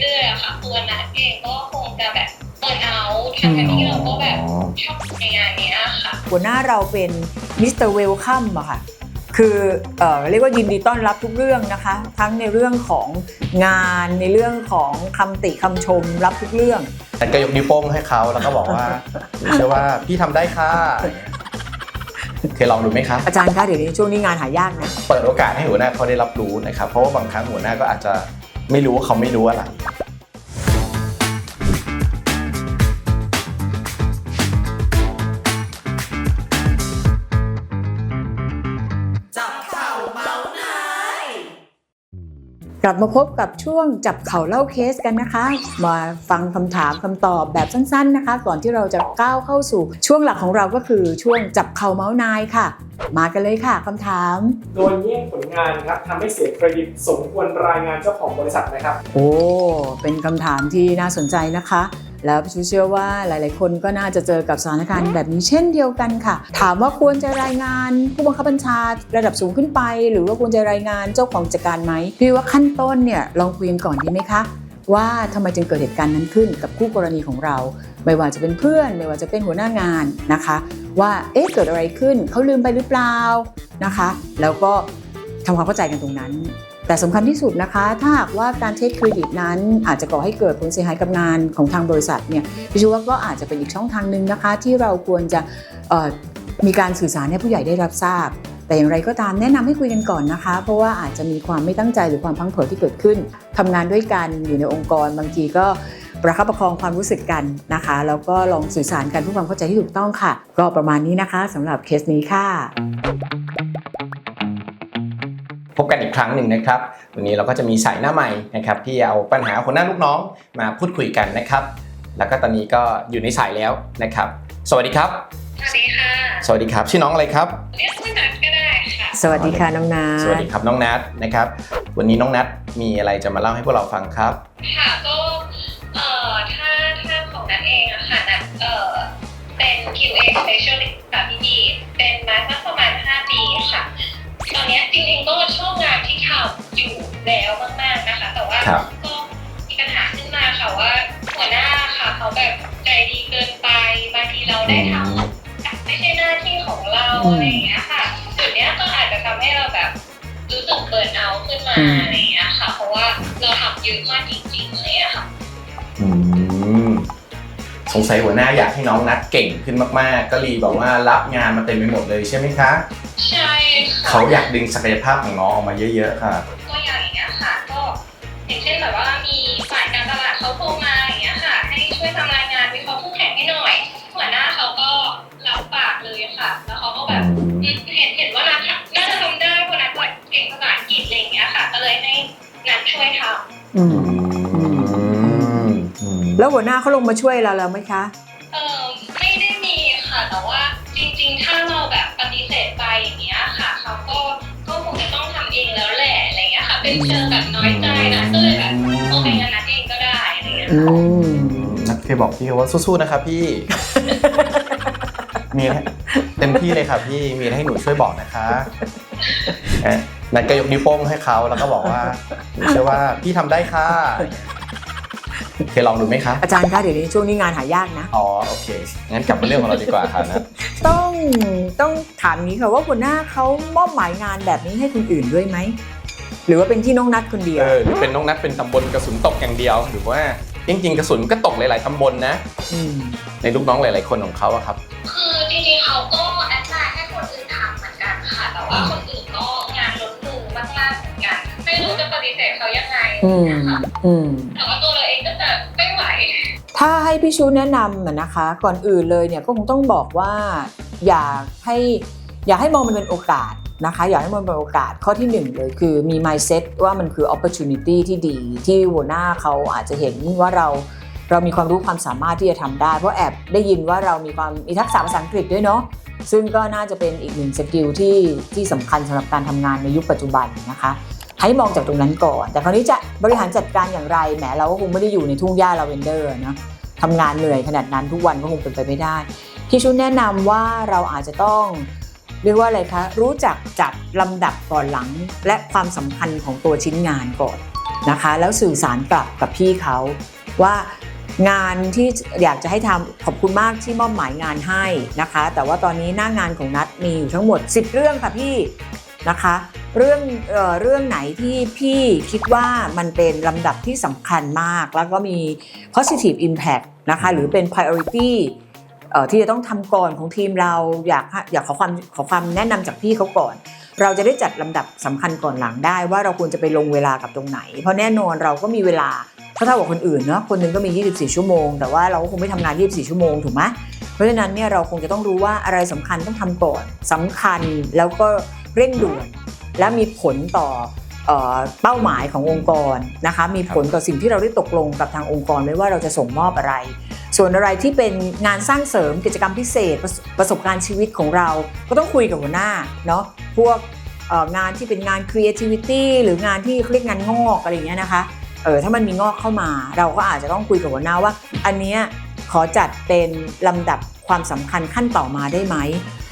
เรื่อยๆอะค่ะตัวนัทเองก็คงจะแบบเปิดเอาทางที่เราก็แบบชอบในงานเนี้ยค่ะ หัวหน้าเราเป็นมิสเตอร์เวลคัมอะค่ะ คือเอ่อเรียกว่ายินดีต้อนรับทุกเรื่องนะคะ ทั้งในเรื่องของงานในเรื่องของคำติคำชมรับทุกเรื่อง แต่ก็ยกนิ้วโป้งให้เขาแล้วก็บอกว่าเชื่อว่าพี่ทำได้ค่ะเคยลองดูไหมครับ อาจารย์คะเดี๋ยวนี้ช่วงนี้งานหายากนะ เปิดโอกาสให้หัวหน้าเขาได้รับรู้นะครับ เพราะว่าบางครั้งหัวหน้าก็อาจจะ ไม่รู้ว่าเขาไม่รู้อะไร ลับมาพบกับช่วงจับเข่าเล่าเคสกันนะคะ มาฟังคำถามคำตอบแบบสั้นๆนะคะ ก่อนที่เราจะก้าวเข้าสู่ช่วงหลักของเราก็คือช่วงจับเข่าเมาส์นายค่ะ มากันเลยค่ะคำถามโดนแย่งผลงานครับทำให้เสียเครดิตสมควรรายงานเจ้าของบริษัทไหมครับ โอ้เป็นคำถามที่น่าสนใจนะคะ แล้วพี่ชูเชื่อว่าหลาย ๆ คนก็น่าจะเจอกับสถานการณ์แบบนี้เช่นเดียวกันค่ะ ถามว่าควรจะรายงานผู้บังคับบัญชาระดับสูงขึ้นไป หรือว่าควรจะรายงานเจ้าของกิจการไหมพี่ว่าขั้นต้นเนี่ยลองคุยกันก่อนดีไหมคะว่าทำไมจึงเกิดเหตุการณ์นั้นขึ้นกับคู่กรณีของเรา ไม่ว่าจะเป็นเพื่อน ไม่ว่าจะเป็นหัวหน้างานนะคะ ว่าเอ๊ะเกิดอะไรขึ้นเขาลืมไปหรือเปล่านะคะ แล้วก็ทำความเข้าใจกันตรงนั้น แต่สำคัญที่สุดนะคะ ถ้าหากว่าการเทคเครดิตนั้น อาจจะก่อให้เกิดผลเสียหายกับงานของทางบริษัทเนี่ยพี่ชูว่าก็อาจจะเป็นอีกช่องทางหนึ่งนะคะ ที่เราควรจะมีการสื่อสารให้ผู้ใหญ่ได้รับทราบ แต่อย่างไรก็ตามแนะนำให้คุยกันก่อนนะคะ เพราะว่าอาจจะมีความไม่ตั้งใจหรือความพังเผลอที่เกิดขึ้นทำงานด้วยกันอยู่ในองค์กร บางทีก็ประคับประคองความรู้สึกกันนะคะแล้วก็ลองสื่อสารกันเพื่อความเข้าใจที่ถูกต้องค่ะ ก็ประมาณนี้นะคะสำหรับเคสนี้ค่ะ บกันอีกครั้งหนึ่งนะครับ วันนี้เราก็จะมีสายหน้าใหม่นะครับที่เอาปัญหาหัวหน้าลูกน้องมาพูดคุยกันนะครับ แล้วก็ตอนนี้ก็อยู่ในสายแล้วนะครับ สวัสดีครับ สวัสดีค่ะ สวัสดีครับ ชื่อน้องอะไรครับเรียกว่านัทก็ได้ค่ะ สวัสดีค่ะน้องนาสวัสดีครับน้องนัทนะครับ วันนี้น้องนัทมีอะไรจะมาเล่าให้พวกเราฟังครับ ค่ะก็เอ่อถ้าถ้าของนัทเองอะค่ะนัทเอ่อเป็น QA specialist ค่ะพี่ดีเป็นมาสักประมาณ 5 ปีค่ะ ตอนเนี้ยจริงๆก็ชอบงานที่ทำอยู่แล้วมากๆนะคะ แต่ว่าครับ ก็มีปัญหาขึ้นมาค่ะว่าหัวหน้าค่ะเขาแบบใจดีเกินไปบางทีเราได้ทำแต่ไม่ใช่หน้าที่ของเราอืมอะไรอย่างเงี้ยค่ะจุดเนี้ยก็อาจจะทำให้เราแบบรู้สึกเบิร์นเอาท์ขึ้นมาอืมอะไรอย่างเงี้ยค่ะ เพราะว่าเราทำเยอะมากจริงๆเลยอะค่ะ อืมสงสัยหัวหน้าอยากให้น้องนัทเก่งขึ้นมากๆ ก็รีบอกว่ารับงานมาเต็มไปหมดเลยใช่ไหมคะใช่ค่ะ เขาอยากดึงศักยภาพของน้องออกมาเยอะๆค่ะ ตัวอย่างอย่างเงี้ยค่ะ ก็อย่างเช่นแบบว่ามีฝ่ายการตลาดเขาโทรมาอย่างเงี้ยค่ะ ให้ช่วยทำรายงานวิเคราะห์คู่แข่งให้หน่อยหัวหน้าเขาก็รับปากเลยค่ะ แล้วเขาก็แบบอืมเห็นเห็นว่านัทน่าจะทำได้เพราะนัทแบบเก่งภาษาอังกฤษอะไรอย่างเงี้ยค่ะ ก็เลยให้นัทช่วยทอืมอืมอืมแล้วหัวหน้าเขาลงมาช่วยเราแล้วไหมคะำเออไม่ได้มีค่ะ แต่ว่าจริง ๆ ถ้าเราแบบปฏิเสธไปอย่างเงี้ย เงี้ยค่ะเป็นเชิงแบบน้อยใจนะก็เลยแบบโอเคงั้นนัทเองก็ได้อะไรเงี้ยอืค่ะมนัทเคยบอกพี่เขาว่าสู้ๆนะครับพี่ มีอะไรเต็มที่เลยค่ะพี่มีอะไรให้หนูช่วยบอกนะคะเอ๊ะนัทก็ยกนิ้วโป้งให้เขาแล้วก็บอกว่าหนูเชื่อว่าพี่ทำได้ค่ะเคยลองดูไหมคะอาจารย์คะเดี๋ยวนี้ช่วงนี้งานหายากนะ อ๋อโอเคงั้นกลับมาเรื่องของเราดีกว่าค่ะนัทต้องต้องถามนี้ค่ะว่าหัวหน้าเขามอบหมายงานแบบนี้ให้คนอื่นด้วยไหม หรือว่าเป็นที่น้องนัดคนเดียว เออหรือเป็นน้องนัทเป็นตำบลกระสุนตกอย่างเดียว หรือว่าจริงๆกระสุนก็ตกหลายๆตำบลนะ มในลูกน้องหลาย ๆคนของเขาอะครับ คือจริงๆเขาก็แอดไลน์ให้คนอื่นทำเหมือนกันค่ะ แต่ว่าคนอื่นก็งานล้นมือมากๆเหมือนกัน ไม่รู้จะปฏิเสธเขายังไงอืมนะคะอืม แต่ว่าตัวเราเองก็จะไม่ไหว ถ้าให้พี่ชูแนะนำอะนะคะ ก่อนอื่นเลยเนี่ยก็คงต้องบอกว่า อยากให้อยากให้มองมันเป็นโอกาส นะคะอยากให้มองเป็นโอกาสข้อที่หนึ่งเลยคือมี mindset ว่ามันคือ opportunity ที่ดี ที่หัวหน้าเขาอาจจะเห็นว่าเราเรามีความรู้ความสามารถที่จะทำได้ เพราะแอบได้ยินว่าเรามีความมีทักษะภาษาอังกฤษด้วยเนาะซึ่งก็น่าจะเป็นอีกหนึ่งสกิลที่ที่สำคัญสำหรับการทำงานในยุคปัจจุบันนะคะให้มองจากตรงนั้นก่อน แต่คราวนี้จะบริหารจัดการอย่างไรแหมเราก็คงไม่ได้อยู่ในทุ่งหญ้าลาเวนเดอร์นะทำงานเหนื่อยขนาดนั้นทุกวันก็คงเป็นไปไม่ได้พี่ชุนแนะนำว่าเราอาจจะต้อง เรียกว่าอะไรคะ รู้จักจัดลำดับก่อนหลัง และความสำคัญของตัวชิ้นงานก่อนนะคะ แล้วสื่อสารกลับกับพี่เขาว่างานที่อยากจะให้ทำขอบคุณมากที่มอบหมายงานให้นะคะ แต่ว่าตอนนี้หน้างานของนัดมีอยู่ทั้งหมด 10 เรื่องค่ะพี่นะคะ เรื่องเอ่อเรื่องไหนที่พี่คิดว่ามันเป็นลำดับที่สำคัญมาก แล้วก็มี positive impact นะคะ หรือเป็น priority ที่จะต้องทำก่อนของทีมเราอยากอยากขอความขอความแนะนำจากพี่เขาก่อน เราจะได้จัดลำดับสำคัญก่อนหลังได้ว่าเราควรจะไปลงเวลากับตรงไหน เพราะแน่นอนเราก็มีเวลาเท่ากับคนอื่นเนาะคนหนึงก็มี 24 ชั่วโมง แต่ว่าเราก็คงไม่ทำงาน 24 ชั่วโมงถูกไหมเพราะฉะนั้นเนี่ยเราคงจะต้องรู้ว่าอะไรสำคัญต้องทำก่อนสำคัญแล้วก็เร่งด่วน และมีผลต่อเอ่อเป้าหมายขององค์กรนะคะมีผลต่อสิ่งที่เราได้ตกลงกับทางองค์กรไว้ว่าเราจะส่งมอบอะไร ส่วนอะไรที่เป็นงานสร้างเสริมกิจกรรมพิเศษประสประสบการณ์ชีวิตของเรา ก็ต้องคุยกับหัวหน้าเนาะพวกงานที่เป็นงาน creativity หรืองานที่เขาเรียกงานงอกอะไรอย่างเงี้ยนะคะเออถ้ามันมีงอกเข้ามา เราก็อาจจะต้องคุยกับหัวหน้าว่า อันเนี้ยขอจัดเป็นลำดับความสำคัญขั้นต่อมาได้ไหม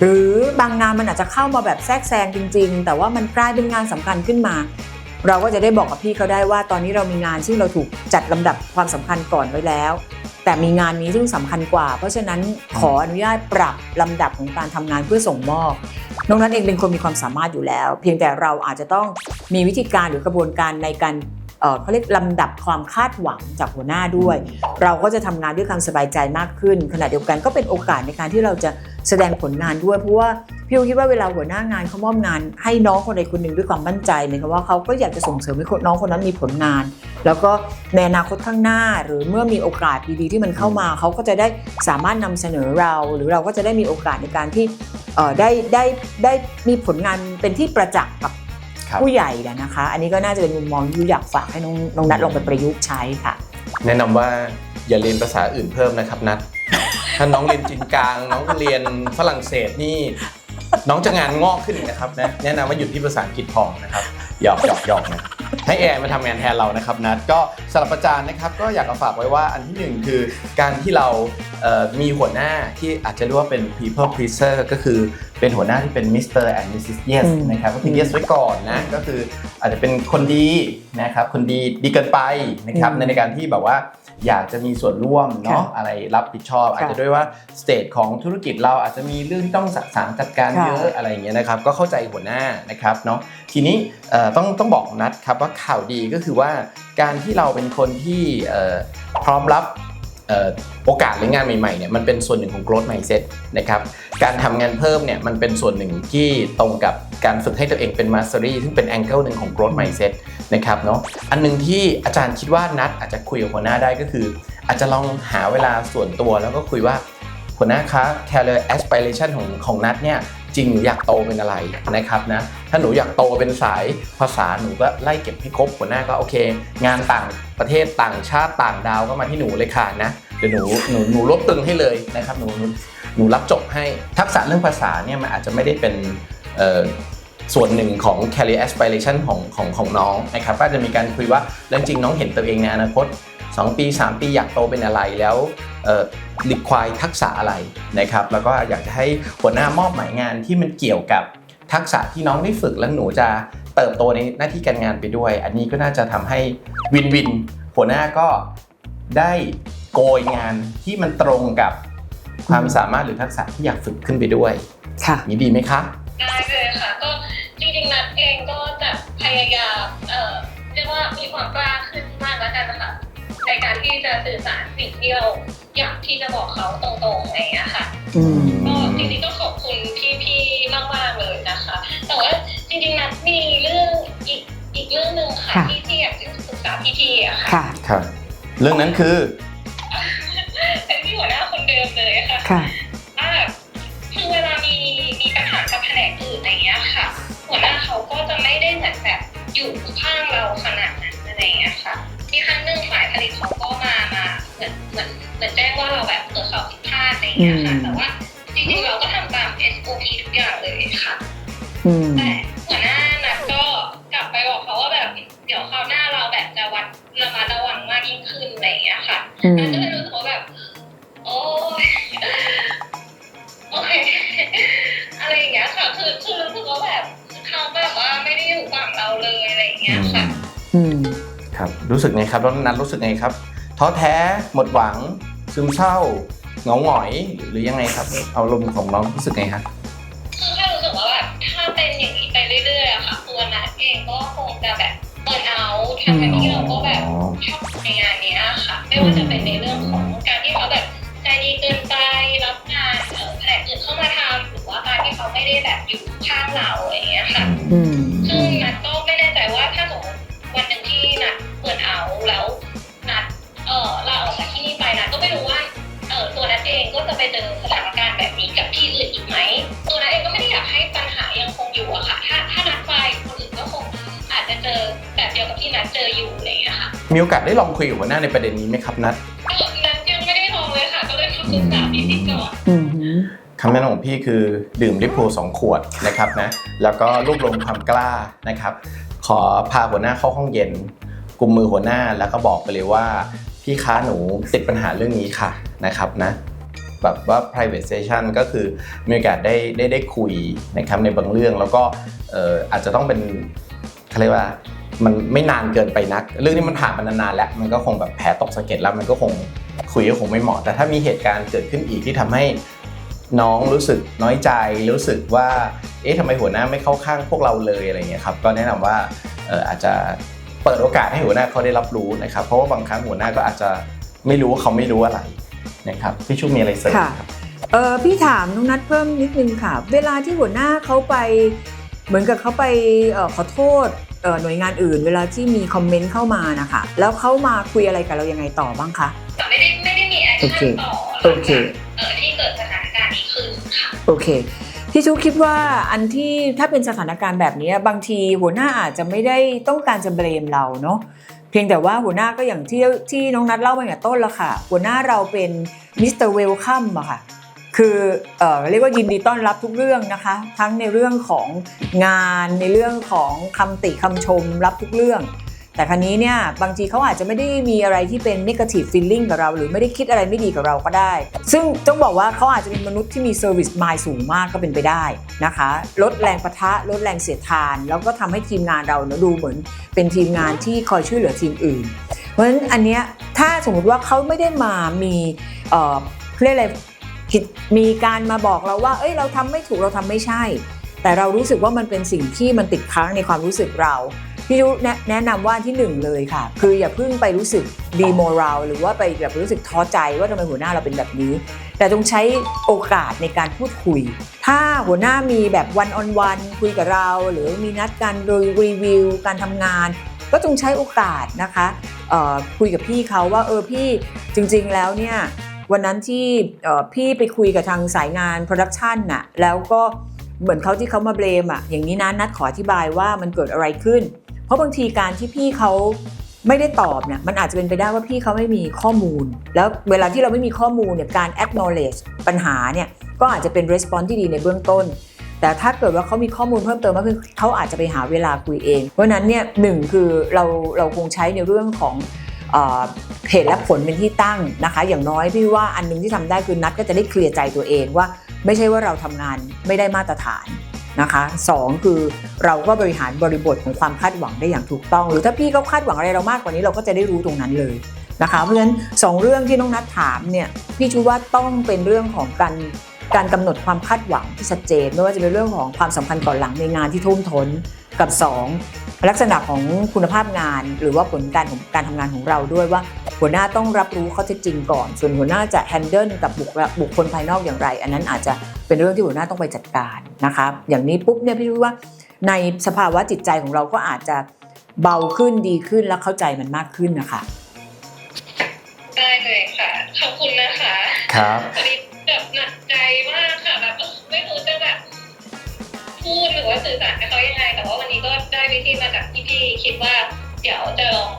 หรือบางงานมันอาจจะเข้ามาแบบแทรกแซงจริง ๆ แต่ว่ามันกลายเป็นงานสำคัญขึ้นมา เราก็จะได้บอกกับพี่เขาได้ว่า ตอนนี้เรามีงานซึ่งเราถูกจัดลำดับความสำคัญก่อนไว้แล้ว แต่มีงานนี้ซึ่งสำคัญกว่า เพราะฉะนั้นขออนุญาตปรับลำดับของการทำงานเพื่อส่งมอบน้องนั้นเองเป็นคนมีความสามารถอยู่แล้ว เพียงแต่เราอาจจะต้องมีวิธีการหรือกระบวนการในการ เขาเรียกลำดับความคาดหวังจากหัวหน้าด้วย เราก็จะทำงานด้วยความสบายใจมากขึ้น ขณะเดียวกันก็เป็นโอกาสในการที่เราจะแสดงผลงานด้วย เพราะว่าพี่อูคิดว่าเวลาหัวหน้างานเขามอบงาน ให้น้องคนใดคนหนึ่งด้วยความมั่นใจเหมือนกับว่าเขาก็อยากจะส่งเสริมให้น้องคนนั้นมีผลงาน แล้วก็ในอนาคตข้างหน้าหรือเมื่อมีโอกาสดีๆที่มันเข้ามา เขาก็จะได้สามารถนำเสนอเรา หรือเราก็จะได้มีโอกาสในการที่เอ่อได้ได้ได้มีผลงานเป็นที่ประจักษ์กับครับ ผู้ใหญ่นะนะคะ อันนี้ก็น่าจะเป็นมุมมองที่อยากฝากให้น้องน้องนัดลองไปประยุกต์ใช้ค่ะ แนะนำว่าอย่าเรียนภาษาอื่นเพิ่มนะครับนัดถ้าน้องเรียนจีนกลาง น้องเรียนฝรั่งเศสนี่ น้องจะงานงอกขึ้นอีกนะครับนะแนะนำว่าหยุดที่ภาษาอังกฤษพอนะครับหยอกหยอกหยอกนะให้แอร์มาทำงานแทนเรานะครับนัดก็สำหรับอาจารย์นะครับก็อยากจะฝากไว้ว่าอันที่หนึ่งคือการที่เราเอ่อมีหัวหน้าที่อาจจะเรียกว่าเป็น people pleaser ก็คือ เป็นหัวหน้าที่เป็น Mr. and Mrs. Yes อืมนะครับก็คือ yes ไว้ก่อนนะก็คืออาจจะเป็นคนดีนะครับคนดีดีเกินไปนะครับอืมในการที่แบบว่าอยากจะมีส่วนร่วมเนาะค่ะอะไรรับผิดชอบ อาจจะด้วยว่าสเตจของธุรกิจเราอาจจะมีเรื่องที่ต้องสะสางจัดการค่ะเยอะอะไรอย่างเงี้ยนะครับก็เข้าใจหัวหน้านะครับเนาะทีนี้เอ่อต้องต้องบอกนัดครับว่าข่าวดีก็คือว่าการที่เราเป็นคนที่เอ่อพร้อมรับเอ่อ โอกาสหรืองานใหม่ๆเนี่ยมันเป็นส่วนหนึ่งของ growth mindset นะครับการทำงานเพิ่มเนี่ยมันเป็นส่วนหนึ่งที่ตรงกับการฝึกให้ตัวเองเป็น mastery ซึ่งเป็น angle หนึ่งของ growth mindset นะครับเนาะอันหนึงที่อาจารย์คิดว่านัดอาจจะคุยกับหัวหน้าได้ก็คือ อาจจะลองหาเวลาส่วนตัวแล้วก็คุยว่าหัวหน้าคะ career aspiration ของของนัดเนี่ยจริงหนูอยากโตเป็นอะไรนะครับนะถ้าหนูอยากโตเป็นสายภาษาหนูก็ไล่เก็บให้ครบหัวหน้าก็โอเค งานต่าง ประเทศต่างชาติต่างดาวก็มาที่หนูเลยค่ะนะเดี๋ยวหนูหนูหนูลดตึงให้เลยนะครับหนูหนูรับจบให้ทักษะเรื่องภาษาเนี่ยมันอาจจะไม่ได้เป็นส่วนหนึ่งของ career aspiration ของของของน้องนะครับก็จะมีการคุยว่าเรื่องจริงน้องเห็นตัวเองในอนาคต 2 ปี 3 ปีอยากโตเป็นอะไรแล้วเอ่อ require ทักษะอะไรนะครับแล้วก็อยากจะให้หัวหน้ามอบหมายงานที่มันเกี่ยวกับทักษะที่น้องได้ฝึกแล้วหนูจะ เติบโตในหน้าที่การงานไปด้วย อันนี้ก็น่าจะทำให้วินวิน หัวหน้าก็ได้โกยงานที่มันตรงกับความสามารถหรือทักษะที่อยากฝึกขึ้นไปด้วยค่ะนี้ดีไหมคะได้เลยค่ะก็จริงๆนัดเองก็จะพยายามเอ่อเรียกว่ามีความกล้าขึ้นมากแล้วกันนะคะในการที่จะสื่อสารสิ่งที่เราอยากที่จะบอกเขาตรงๆอะไรอย่างเงี้ยค่ะอืมก็จริงๆก็ขอบคุณพี่ๆมากๆเลยนะคะ แต่ว่า จริงๆนัดมีเรื่องอีกอีกเรื่องหนึ่งค่ะค่ะ ที่ที่อยากจะปรึกษาพี่ๆอะค่ะค่ะ ครับ เรื่องนั้นคือ เป็นพี่หัวหน้าคนเดิมเลยค่ะ ค่ะ ว่าคือเวลามีมีปัญหากับแผนกอื่นอะไรเงี้ยค่ะ หัวหน้าเขาก็จะไม่ได้เหมือนแบบอยู่ข้างเราขนาดนั้นอะไรเงี้ยค่ะมีครั้งหนึ่งฝ่ายผลิตเขาก็มามาเหมือนเหมือนเหมือนแจ้งว่าเราแบบเกิดข่าวผิดพลาดอะไรเงี้ยค่ะ อืม แต่ว่าจริงๆเราก็ทำตาม SOP ทุกอย่างเลยค่ะ อืม แต่ วัดระมัดระวังมากยิ่งขึ้นอะไรอย่างเงี้ยค่ะอืนัดมก็เลยรู้สึกว่าแบบ โอ้ยโอเคอะไรอย่างเงี้ยค่ะ คือคือรู้สึกว่าแบบเขาแบบว่าไม่ได้อยู่ฝั่งเราเลยอะไรอย่างเงี้ยค่ะอืมครับรู้สึกไงครับแล้วนัทรู้สึกไงครับท้อแท้หมดหวัง ซึมเศร้าเหงาหงอย หรือยังไงครับเอารมณ์ของน้องรู้สึกไงครับคือแค่รู้สึกว่าแบบถ้าเป็นอย่างนี้ไปเรื่อยๆอะค่ะตัวนัทเองก็คงจะแบบ เปิดเอาทางที่เราก็แบบชอบในงานเนี้ยค่ะ ไม่ว่าจะเป็นในเรื่องของการที่เขาแบบใจดีเกินไปรับงานเอ่อแผนกอื่นเข้ามาทำหรือว่าการที่เขาไม่ได้แบบอยู่ข้างเราอะไรอย่างเงี้ยค่ะอืมซึ่ง มีโอกาสได้ลองคุยกับหัวหน้าในประเด็นนี้ไหมครับนัทก็นัดยังไม่ได้ลองเลยค่ะก็เลยมาปรึกษาพี่พี่ก่อนอืมคำแนะนำของพี่คือดื่มลิปโพสองขวดนะครับนะแล้วก็รวบรวมความกล้านะครับ ขอพาหัวหน้าเข้าห้องเย็นกุมมือหัวหน้าแล้วก็บอกไปเลยว่า พี่ค้าหนูติดปัญหาเรื่องนี้ค่ะนะครับนะแบบว่า private session ก็คือมีโอกาสได้ได้ได้คุยนะครับในบางเรื่องแล้วก็เอ่ออาจจะต้องเป็นเขาเรียกว่า มันไม่นานเกินไปนัก เรื่องนี้มันผ่านมานานๆแล้วมันก็คงแบบแผลตกสะเก็ดแล้วมันก็คงคุยก็คงไม่เหมาะ แต่ถ้ามีเหตุการณ์เกิดขึ้นอีกที่ทำให้น้องรู้สึกน้อยใจรู้สึกว่า เอ๊ะทำไมหัวหน้าไม่เข้าข้างพวกเราเลยอะไรเงี้ยครับก็แนะนำว่าเอออาจจะเปิดโอกาสให้หัวหน้าเขาได้รับรู้นะครับ เพราะว่าบางครั้งหัวหน้าก็อาจจะไม่รู้ว่าเขาไม่รู้อะไรนะครับพี่ชุกมีอะไรเสริมค่ะครับเออพี่ถามน้องนัทเพิ่มนิดนึงค่ะ เวลาที่หัวหน้าเขาไป เหมือนกับเขาไปขอโทษ หน่วยงานอื่น เวลาที่มีคอมเมนต์เข้ามานะคะ แล้วเขามาคุยอะไรกับเรายังไงต่อบ้างคะแต่ไม่ได้ไม่ได้มีแอคโอเคชั่นต่อโอเคเออที่เกิดสถานการณ์นี้ขึ้นค่ะโอเคพี่ชูคิดว่าอันที่ถ้าเป็นสถานการณ์แบบนี้บางทีหัวหน้าอาจจะไม่ได้ต้องการจะเบรมเราเนาะเพียงแต่ว่าหัวหน้าก็อย่างที่ที่น้องนัดเล่ามาอย่างต้นแล้วค่ะ หัวหน้าเราเป็นมิสเตอร์เวลคัมอะค่ะ คือเออเรียกว่ายินดีต้อนรับทุกเรื่องนะคะ ทั้งในเรื่องของงานในเรื่องของคำติคำชมรับทุกเรื่อง แต่ครั้นี้เนี่ยบางทีเขาอาจจะไม่ได้มีอะไรที่เป็น negative feeling กับเรา หรือไม่ได้คิดอะไรไม่ดีกับเราก็ได้ ซึ่งต้องบอกว่าเขาอาจจะเป็นมนุษย์ที่มี service mind สูงมากก็เป็นไปได้นะคะ ลดแรงประทะลดแรงเสียดทาน แล้วก็ทำให้ทีมงานเราเนะดูเหมือนเป็นทีมงานที่คอยช่วยเหลือทีมอื่น เพราะฉะนั้นอันเนี้ยถ้าสมมุติว่าเขาไม่ได้มามีเอ่อเรียกอะไร ผิดมีการมาบอกเราว่า เอ้ยเราทำไม่ถูกเราทำไม่ใช่ แต่เรารู้สึกว่ามันเป็นสิ่งที่มันติดค้างในความรู้สึกเราพี่ยุแนะแนะนำว่าที่หนึ่งเลยค่ะ คืออย่าเพิ่งไปรู้สึกดีโมรัลหรือว่าไปแบบรู้สึกท้อใจว่าทำไมหัวหน้าเราเป็นแบบนี้ แต่ต้องใช้โอกาสในการพูดคุย ถ้าหัวหน้ามีแบบวันออนวันคุยกับเรา หรือมีนัดการรีวิว การทำงาน ก็จงใช้โอกาสนะคะคุยกับพี่เขาว่าเออพี่จริง ๆ แล้วเนี่ย วันนั้นที่พี่ไปคุยกับทางสายงานโปรดักชันน่ะแล้วก็เหมือนเขาที่เขามาเบลมอะอย่างนี้นะนัดขออธิบายว่ามันเกิดอะไรขึ้น เพราะบางทีการที่พี่เขาไม่ได้ตอบเนี่ยมันอาจจะเป็นไปได้ว่าพี่เขาไม่มีข้อมูล แล้วเวลาที่เราไม่มีข้อมูลเนี่ยการ acknowledge ปัญหาเนี่ยก็อาจจะเป็น response ที่ดีในเบื้องต้น แต่ถ้าเกิดว่าเขามีข้อมูลเพิ่มเติมมากขึ้นเขาอาจจะไปหาเวลาคุยเอง เพราะนั้นเนี่ยหนึ่งคือเราเราคงใช้ในเรื่องของ เหตุและผลเป็นที่ตั้งนะคะ อย่างน้อยพี่ว่าอันหนึงที่ทำได้คือนัดก็จะได้เคลียร์ใจตัวเองว่า ไม่ใช่ว่าเราทำงานไม่ได้มาตรฐานนะคะสองคือเราก็บริหารบริบทของความคาดหวังได้อย่างถูกต้อง หรือถ้าพี่เขาคาดหวังอะไรเรามากกว่านี้เราก็จะได้รู้ตรงนั้นเลยนะคะเพราะฉะนั้นสองเรื่องที่น้องนัดถามเนี่ยพี่ชูว่าต้องเป็นเรื่องของการการกำหนดความคาดหวังที่ชัดเจน ไม่ว่าจะเป็นเรื่องของความสัมพันธ์ก่อนหลังในงานที่ทุ่มทนกับสอง ลักษณะของคุณภาพงาน หรือว่าผลการของการทำงานของเราด้วยว่า หัวหน้าต้องรับรู้ข้อเท็จจริงก่อน ส่วนหัวหน้าจะแฮนเดิลกับบุคบุคคลภายนอกอย่างไร อันนั้นอาจจะเป็นเรื่องที่หัวหน้าต้องไปจัดการนะคะอย่างนี้ปุ๊บเนี่ยพี่รู้ว่าในสภาวะจิตใจของเราก็อาจจะเบาขึ้นดีขึ้นและเข้าใจมันมากขึ้นนะคะได้เลยค่ะขอบคุณนะคะครับ ว่าสื่อสารกับเขายังไงแต่ว่าวันนี้ก็ได้วิธีมาจากพี่ๆคิดว่า เดี๋ยวจะลอง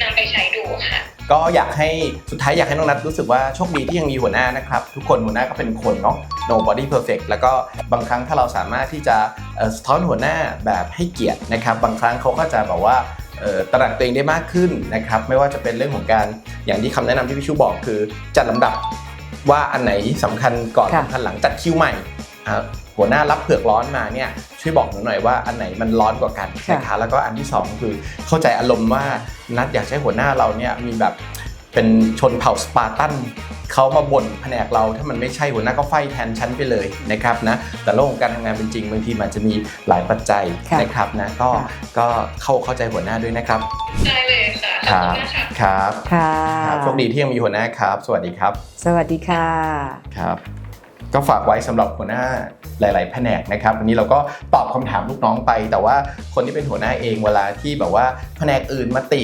นำไปใช้ดูค่ะ ก็อยากให้สุดท้ายอยากให้น้องนัทรู้สึกว่าโชคดีที่ยังมีหัวหน้านะครับ ทุกคนหัวหน้าก็เป็นคนเนาะ nobody perfect แล้วก็บางครั้งถ้าเราสามารถที่จะเอ่อสะท้อนหัวหน้าแบบให้เกียรตินะครับ บางครั้งเขาก็จะแบบว่าเอ่อตระหนักตัวเองได้มากขึ้นนะครับ ไม่ว่าจะเป็นเรื่องของการอย่างที่คำแนะนำที่พี่ชูบอกคือ จัดลำดับว่าอันไหนสำคัญก่อนค่ะสำคัญหลังจัดคิวใหม่อะหัวหน้ารับเผือกร้อนมาเนี่ย ชช่วยบอกหนูหน่อยว่าอันไหนมันร้อนกว่ากันค่ะนะคะแล้วก็อันที่สองคือเข้าใจอารมณ์ว่านัดอยากให้หัวหน้าเราเนี่ยมีแบบเป็นชนเผ่าสปาร์ตันเขามาบ่นแผนกเราถ้ามันไม่ใช่หัวหน้าก็ไฟแทนฉันไปเลยนะครับนะแต่โลกของการทำงานเป็นจริงบางทีมันจะมีหลายปัจจัยค่ะนะครับนะก็ค่ะก็เข้าเข้าใจหัวหน้าด้วยนะครับได้เลยค่ะคขอบรัคุบณนะคะครับค่ะครับโชคดีที่ยังมีหัวหน้าครับ สวัสดีครับ สวัสดีค่ะครับ ก็ฝากไว้สำหรับหัวหน้าหลาย ๆ แผนกนะครับวันนี้เราก็ตอบคำถามลูกน้องไป แต่ว่าคนที่เป็นหัวหน้าเองเวลาที่แบบว่าแผนกอื่นมาติ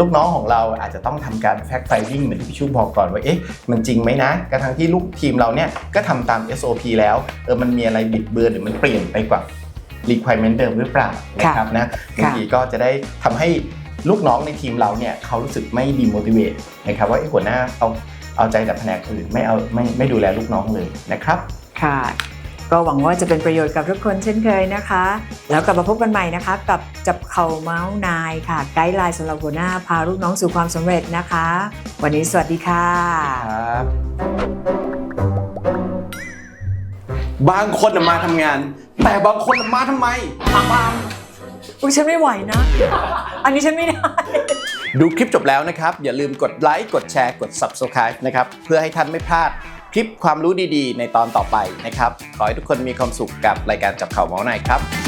ลูกน้องของเราอาจจะต้องทำการแฟกไฟดิ้งเหมือนที่พี่ชูบอกก่อนว่าเอ๊ะมันจริงไหมนะกระทั่งที่ลูกทีมเราเนี่ยก็ทำตาม SOP แล้วเออมันมีอะไรบิดเบือนหรือมันเปลี่ยนไปกว่า requirement เดิมหรือเปล่านะครับนะบางทีก็จะได้ทำให้ลูกน้องในทีมเราเนี่ยเขารู้สึกไม่ demotivate นะครับว่าเอ๊ะหัวหน้าเอา เอาใจแต่แผนกอื่นไม่เอาไม่ไม่ดูแลลูกน้องเลยนะครับค่ะ ก็หวังว่าจะเป็นประโยชน์กับทุกคนเช่นเคยนะคะ แล้วกลับมาพบกันใหม่นะคะ กับจับเข่าเมาส์นายค่ะ ไกด์ไลน์สำหรับหัวหน้าพาลูกน้องสู่ความสำเร็จนะคะ วันนี้สวัสดีค่ะครับบางคนน่ะมาทำงาน แต่บางคนน่ะมาทำไมอุ้ยฉันไม่ไหวนะ อันนี้ฉันไม่ได้ ดูคลิปจบแล้วนะครับ อย่าลืมกดไลค์กดแชร์กด Subscribe นะครับเพื่อให้ท่านไม่พลาดคลิปความรู้ดีๆ ในตอนต่อไปนะครับ ขอให้ทุกคนมีความสุขกับรายการจับเข่าเมาส์ในครับ